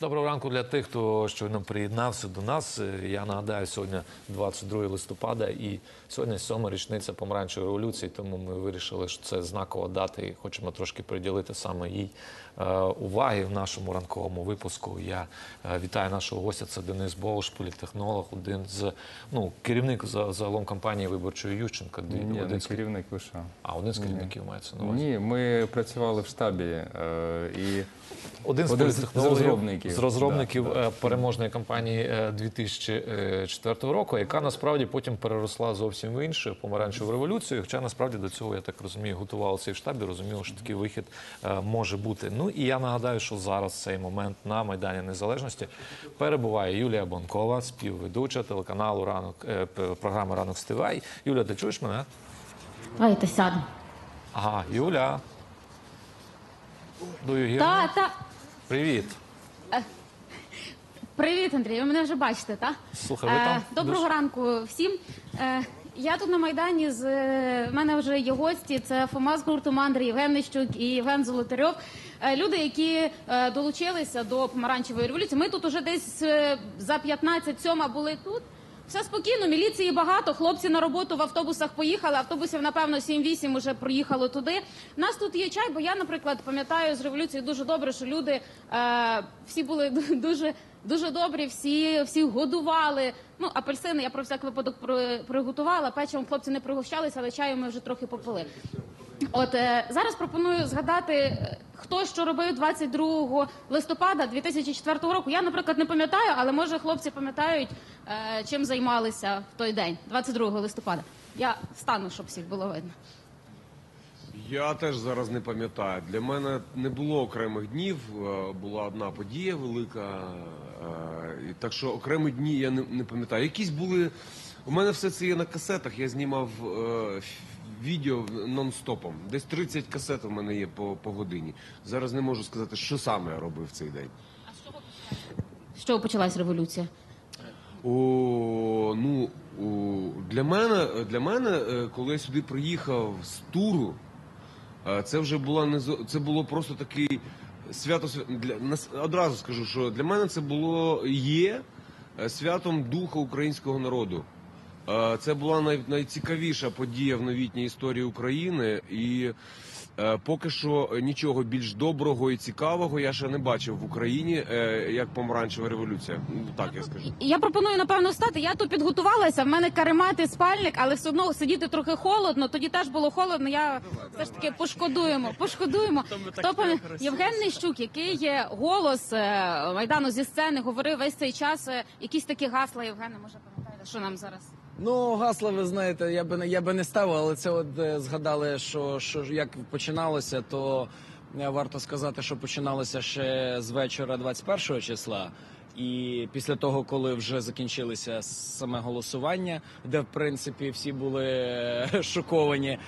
Доброго ранку для тих, хто щойно приєднався до нас. Е, Я нагадаю, сьогодні 22 листопада і сьогодні сьома річниця помаранчевої революції, тому ми вирішили, що це знакова дата і хочемо трошки приділити саме їй уваги в нашому ранковому випуску. Я е, вітаю нашого гостя. Це Денис Боуш, політехнолог, один з ну керівник за- загалом компанії виборчої Ющенка. Ні, один не з, керівник лише. а один з керівників мається на увазі. Ні, ми працювали в штабі е, і Один з Один з розробників. з розробників Да, да. е, переможної кампанії е, 2004 року, яка насправді потім переросла зовсім в інше в помаранчеву революцію. Хоча насправді до цього я так розумію, готувалися і в штабі, розуміло, що такий вихід е, може бути. Ну і я нагадаю, що зараз цей момент на Майдані Незалежності перебуває Юлія Бонкова, співведуча телеканалу ранок е, програми Ранок Стивай. Юля, ти чуєш мене? Давайте сядемо. Ага, Юля. Me? Та, та. Привіт. Привіт, Андрій. Ви мене вже бачите, так? Слухай, ви там Доброго дуже- ранку всім. Я тут на Майдані з е, мене вже є гості. Це Фома з гурту Мандри, Євген Нищук і Євген Золотарьов. Е, люди, які е, долучилися до помаранчевої революції. Ми тут уже десь за 15 сьома були тут. Все спокійно, міліції багато. Хлопці на роботу в автобусах поїхали. Автобусів, напевно, 7-8 уже проїхало туди. У нас тут є чай, бо я, наприклад, пам'ятаю з революції дуже добре, що люди е, всі були дуже. Дуже добрі, всі всі годували. Ну, апельсини я про всяк випадок при- приготувала. Печивом хлопці не пригощалися, але чаю ми вже трохи попили. От е, зараз пропоную згадати, е, хто що робив 22 листопада 2004 року. Я, наприклад, не пам'ятаю, але може хлопці пам'ятають, е, чим займалися в той день, 22 листопада. Я стану, щоб всіх було видно. Я теж зараз не пам'ятаю. Для мене не було окремих днів. е, Була одна подія велика. е, Так що окремі дні я не, пам'ятаю. Якісь були. У мене все це є на касетах. Я знімав відео нон-стопом. Десь 30 касет у мене є по, по годині. Зараз не можу сказати, що саме я робив в цей день. З чого почалась революція? О, ну о, для мене, для мене, е, коли я сюди приїхав з туру, е, це вже була не зо- це було просто такий свято свя- для нас одразу скажу, що для мене це було є е, святом духа українського народу. Е, Це була най, найцікавіша подія в новітній історії України, і е, поки що нічого більш доброго і цікавого я ще не бачив в Україні, е, як помаранчева революція. Ну, Так я скажу. Я пропоную напевно встати. Я тут підготувалася. В мене каремат і спальник, але все одно сидіти трохи холодно. Тоді теж було холодно. Я все ж таки пошкодуємо. Пошкодуємо. Хто пам'ятає? Євген Нищук, який є голос е, майдану зі сцени, говорив весь цей час. е, Якісь такі гасла. Євгене, може пам'ятаєте, що нам зараз? Ну, гасла, ви знаєте, я би я би не ставив, але це от е, згадали, що, що як починалося, то е, варто сказати, що починалося ще з вечора 21 числа. І після того, коли вже закінчилося саме голосування, де в принципі всі були е, шоковані.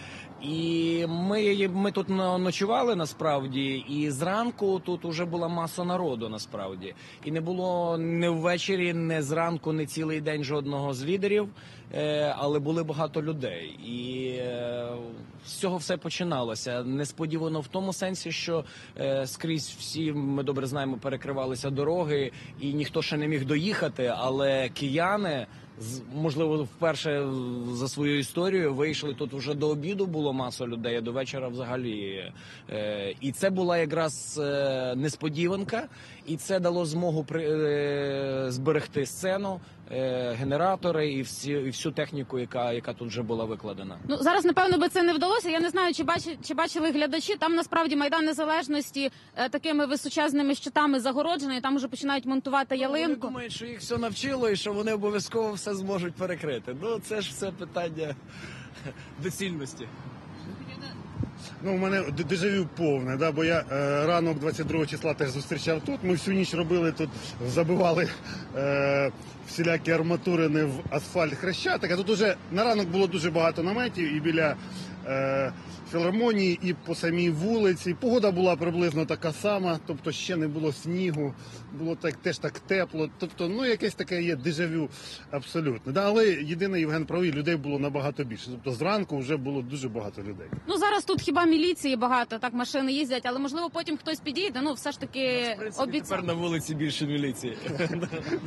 І ми, ми тут но- ночували насправді, і зранку тут уже була маса народу насправді. І не було не ввечері, не зранку, не цілий день жодного з лідерів, е, але були багато людей. І е, з цього все починалося. Несподівано в тому сенсі, що е, скрізь всі ми добре знаємо, перекривалися дороги, і ніхто ще не міг доїхати, але кияни. Можливо, вперше за свою історію вийшли тут вже до обіду було маса людей, а до вечора взагалі. Е, і це була якраз е, несподіванка, і це дало змогу при, е, зберегти сцену, е, генератори і всі і всю техніку, яка, яка тут вже була викладена. Ну зараз напевно би це не вдалося. Я не знаю, чи бачили, чи бачили глядачі. Там насправді майдан незалежності е, такими височезними щитами загороджений. Там вже починають монтувати Вони ялинку. думають, що їх все навчило і що вони обов'язково все зможуть перекрити. Ну це ж все питання доцільності. Ну, у мене дежавю повне, да, бо я е, ранок 22 числа теж зустрічав тут. Ми всю ніч робили тут, забивали е, всілякі арматурини в асфальт хрещатик. А тут уже на ранок було дуже багато наметів, і біля філармонії, і по самій вулиці. Погода була приблизно така сама, тобто ще не було снігу, було так теж так тепло. Тобто, ну якесь таке є дежавю абсолютно. Да, але єдине Євген правий, людей було набагато більше. Тобто зранку вже було дуже багато людей. Ну зараз тут хіба міліції багато, так машини їздять, але можливо потім хтось підійде. Ну все ж таки обіцяв. Тепер на вулиці більше міліції.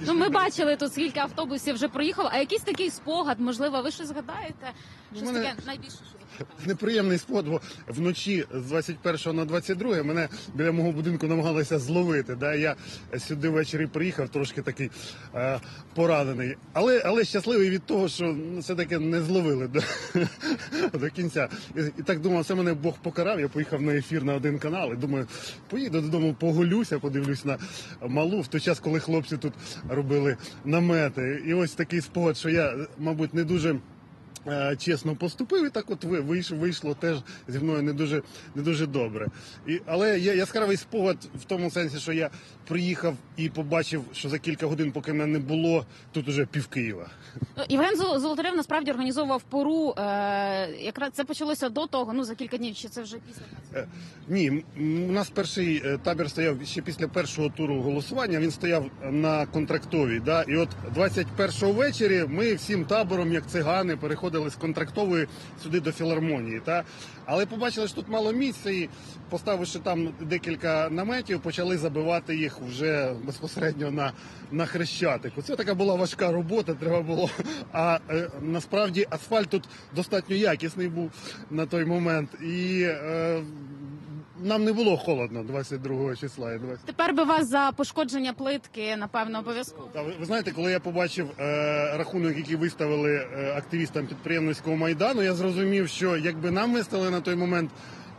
Ну ми бачили тут скільки автобусів вже проїхало. А якийсь такий спогад, можливо, ви щось згадаєте? Щось мене- таке найбільше, Неприємний спот, бо вночі з 21 на 22 мене біля мого будинку намагалися зловити. Да? Я сюди ввечері приїхав, трошки такий е, поранений. Але, але щасливий від того, що все-таки не зловили до, до кінця. І, і так думав, це мене Бог покарав. Я поїхав на ефір на один канал і думаю, поїду додому, погулюся, подивлюсь на малу в той час, коли хлопці тут робили намети. І ось такий спогад, що я, мабуть, не дуже чесно поступив, і так от ви- вийшло, вийшло теж зі мною не дуже, не дуже добре. І, але є яскравий спогад в тому сенсі, що я приїхав і побачив, що за кілька годин, поки мене не було, тут уже пів Києва. Ну, Євген Зол- Золотарев насправді організовував пору. Е, якраз це почалося до того. Ну за кілька днів, чи це вже після Е, Ні, у нас перший е, табір стояв ще після першого туру голосування. Він стояв на контрактовій. Да? І от 21-го ввечері ми всім табором, як цигани, переходили з контрактової сюди до філармонії. Та? Але побачили, що тут мало місця, і поставивши там декілька наметів, почали забивати їх вже безпосередньо на, на хрещатику. Це така була важка робота, треба було. А е, насправді асфальт тут достатньо якісний був на той момент. І е, нам не було холодно 22 числа. і 20. Тепер би вас за пошкодження плитки, напевно, обов'язково. Та ви, ви знаєте, коли я побачив е, рахунок, який виставили е, активістам підприємницького майдану, я зрозумів, що якби нам виставили на той момент.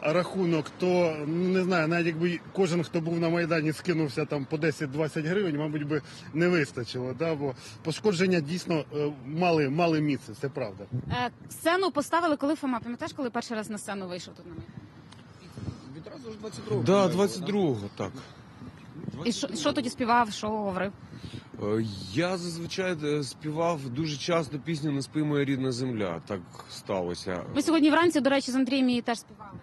Рахунок, то ну не знаю, навіть якби кожен, хто був на майдані, скинувся там по 10-20 гривень, мабуть, би не вистачило. Да? Бо пошкодження дійсно е, мали мали місце. Це правда. Е, сцену поставили, коли Фома пам'ятаєш, коли перший раз на сцену вийшов тут на майдані? 22-го. Да, 22-го, так. І що, що тоді співав, що говорив? Е, я зазвичай е, співав дуже часто пісню Не спи моя рідна земля. Так сталося. Ви сьогодні вранці, до речі, з Андрієм її теж співали.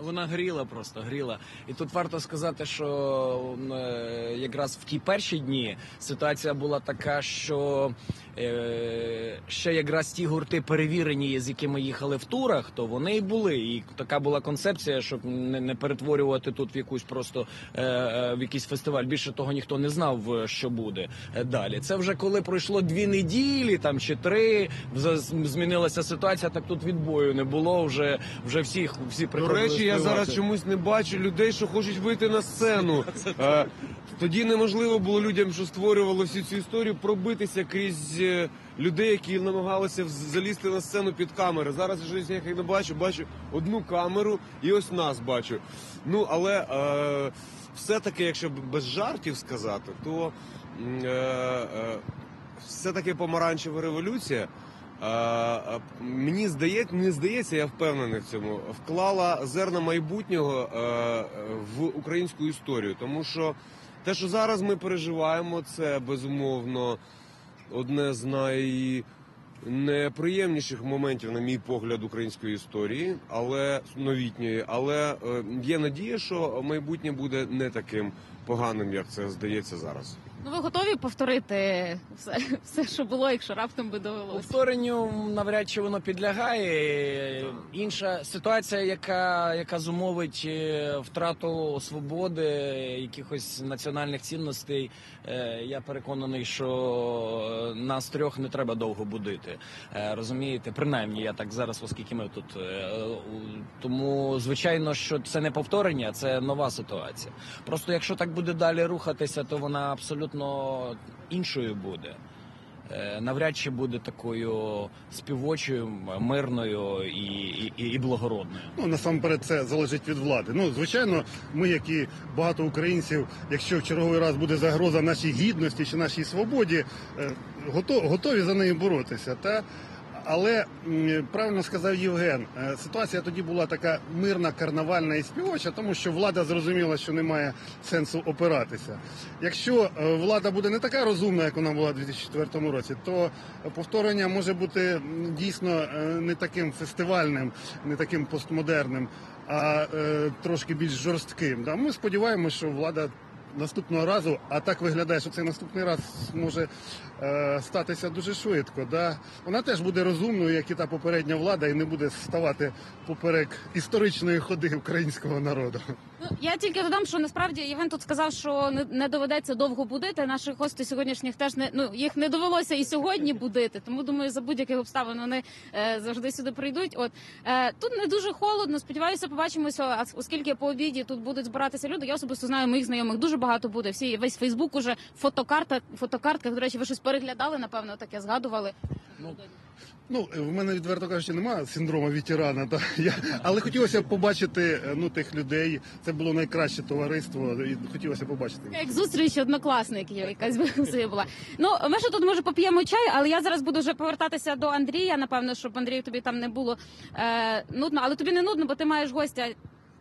Вона, гріла просто гріла. І тут варто сказати, що е, якраз в ті перші дні ситуація була така, що е, ще якраз ті гурти перевірені, з якими їхали в турах, то вони і були. І така була концепція, щоб не, перетворювати тут в якусь просто е, в якийсь фестиваль. Більше того, ніхто не знав, що буде далі. Це вже коли пройшло дві неділі, там чи три, змінилася ситуація. Так тут відбою не було. Вже вже всіх всі приходили речі, я зараз чомусь не бачу людей, що хочуть вийти на сцену. Е, Тоді неможливо було людям, що створювало всю цю історію, пробитися крізь е, людей, які намагалися вз- залізти на сцену під камери. Зараз я щось ніяк не бачу, бачу одну камеру і ось нас бачу. Ну але е, все-таки, якщо б без жартів сказати, то м, е, е, все-таки помаранчева революція. Мені здається, не здається, я впевнений в цьому. Вклала зерна майбутнього е, в українську історію, тому що те, що зараз ми переживаємо, це безумовно одне з найнеприємніших моментів, на мій погляд, української історії, але новітньої. Але е, є надія, що майбутнє буде не таким поганим, як це здається зараз. Ну ви готові повторити все, все що було, якщо раптом би довелося? Повторенню навряд чи воно підлягає. Інша ситуація, яка, яка зумовить е, втрату свободи, якихось національних цінностей. е, Я переконаний, що нас трьох не треба довго будити. Е, Розумієте, принаймні я так зараз, оскільки ми тут. е, Тому звичайно, що це не повторення, це нова ситуація. Просто якщо так буде далі рухатися, то вона абсолютно іншою буде. Е, навряд чи буде такою співочою, мирною і, і, і благородною. Ну насамперед це залежить від влади. Ну звичайно, ми, як і багато українців, якщо в черговий раз буде загроза нашій гідності чи нашій свободі, е, готові за неї боротися. Та Але правильно сказав Євген, е, ситуація тоді була така мирна, карнавальна і співоча, тому що влада зрозуміла, що немає сенсу опиратися. Якщо е, влада буде не така розумна, як вона була у 2004 році, то повторення може бути дійсно е, не таким фестивальним, не таким постмодерним, а трошки більш жорстким. Ми сподіваємося, що влада наступного разу, а так виглядає, що цей наступний раз може статися дуже швидко. Да? Вона теж буде розумною, як і та попередня влада, і не буде ставати поперек історичної ходи українського народу. Ну, я тільки додам, що насправді Євген тут сказав, що не, доведеться довго будити. Наших гостей сьогоднішніх теж не ну їх не довелося і сьогодні будити. Тому думаю, за будь-яких обставин вони е, завжди сюди прийдуть. От е, тут не дуже холодно. Сподіваюся, побачимося. А оскільки по обіді тут будуть збиратися люди, я особисто знаю моїх знайомих. Дуже багато буде. Всі весь Фейсбук уже фотокарта, фотокартках. До речі, ви щось переглядали, напевно, таке згадували. Ну, в мене відверто кажучи, немає синдрому ветерана, та я але хотілося б побачити е, ну тих людей. Це було найкраще товариство, і хотілося побачити. Як зустріч однокласників, якась би була. Ну ми ще тут може поп'ємо чай, але я зараз буду вже повертатися до Андрія. Напевно, щоб Андрію тобі там не було е, нудно, але тобі не нудно, бо ти маєш гостя.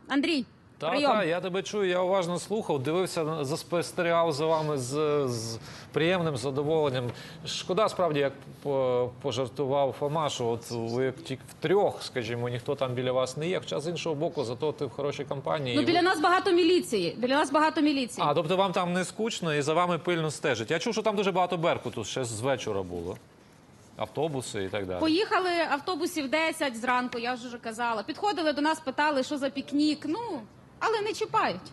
Андрій, Так, так, я тебе чую, я уважно слухав, дивився, заспостерігав за вами з, з приємним задоволенням. Шкода, справді, як пожартував Фома, що от ви тільки втрьох, скажімо, ніхто там біля вас не є. Хоча з іншого боку, зато ти в хорошій компанії. Ну біля ви- нас багато міліції. Біля нас багато міліції. А, тобто вам там не скучно і за вами пильно стежать. Я чув, що там дуже багато беркуту ще з вечора було. Автобуси і так далі. Поїхали автобусів 10 зранку, я вже казала. Підходили до нас, питали, що за пікнік. Ну але не чіпають.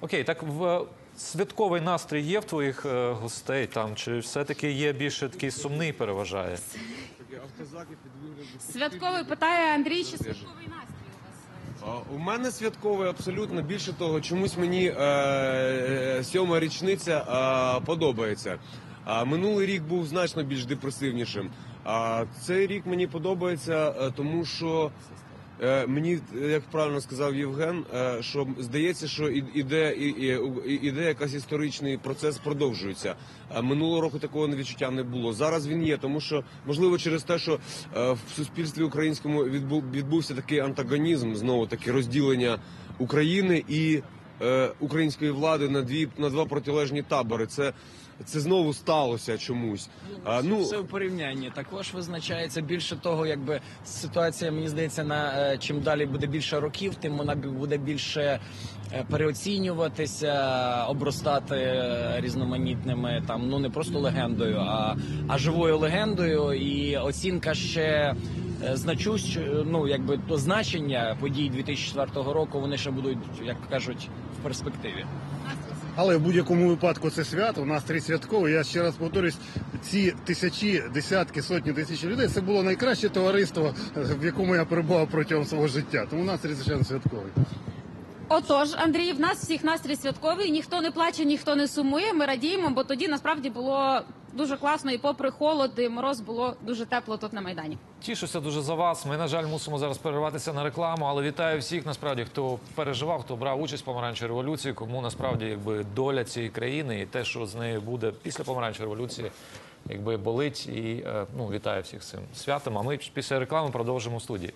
Окей, так в святковий настрій є в твоїх е, гостей там, чи все-таки є більше такий сумний переважає? Святковий питає Андрій, чи святковий настрій у вас? А, У мене святковий абсолютно більше того, чомусь мені е, е, сьома річниця е, подобається. А минулий рік був значно більш депресивнішим. А цей рік мені подобається, е, тому що е, мені, як правильно сказав Євген, е, що здається, що іде, іде якийсь історичний процес продовжується. Минулого року такого відчуття не було. Зараз він є, тому що можливо через те, що е, в суспільстві українському відбув відбувся такий антагонізм, знову таки розділення України і е, української влади на дві на два протилежні табори. Це це знову сталося чомусь. А, ну Все в порівнянні також визначається більше того, якби ситуація, мені здається, на е, чим далі буде більше років, тим вона буде більше е, переоцінюватися, обростати е, різноманітними там, ну не просто легендою, а, а живою легендою. І оцінка ще значущ, ну якби то значення подій 2004 року, вони ще будуть, як кажуть, перспективі. Але в будь-якому випадку це свято, настрій святковий. Я ще раз повторюсь, ці тисячі, десятки, сотні тисяч людей це було найкраще товариство, в якому я перебував протягом свого життя. Тому настрій звичайно святковий. Отож, Андрій, в нас всіх настрій святковий. Ніхто не плаче, ніхто не сумує. Ми радіємо, бо тоді насправді було дуже класно, і попри холод і мороз було дуже тепло тут на майдані. Тішуся дуже за вас. Ми, на жаль, мусимо зараз перерватися на рекламу, але вітаю всіх насправді, хто переживав, хто брав участь в помаранчевій революції, кому насправді якби доля цієї країни і те, що з нею буде після помаранчевої революції, якби болить. І е, ну вітаю всіх з цим святом. А ми після реклами продовжимо студії.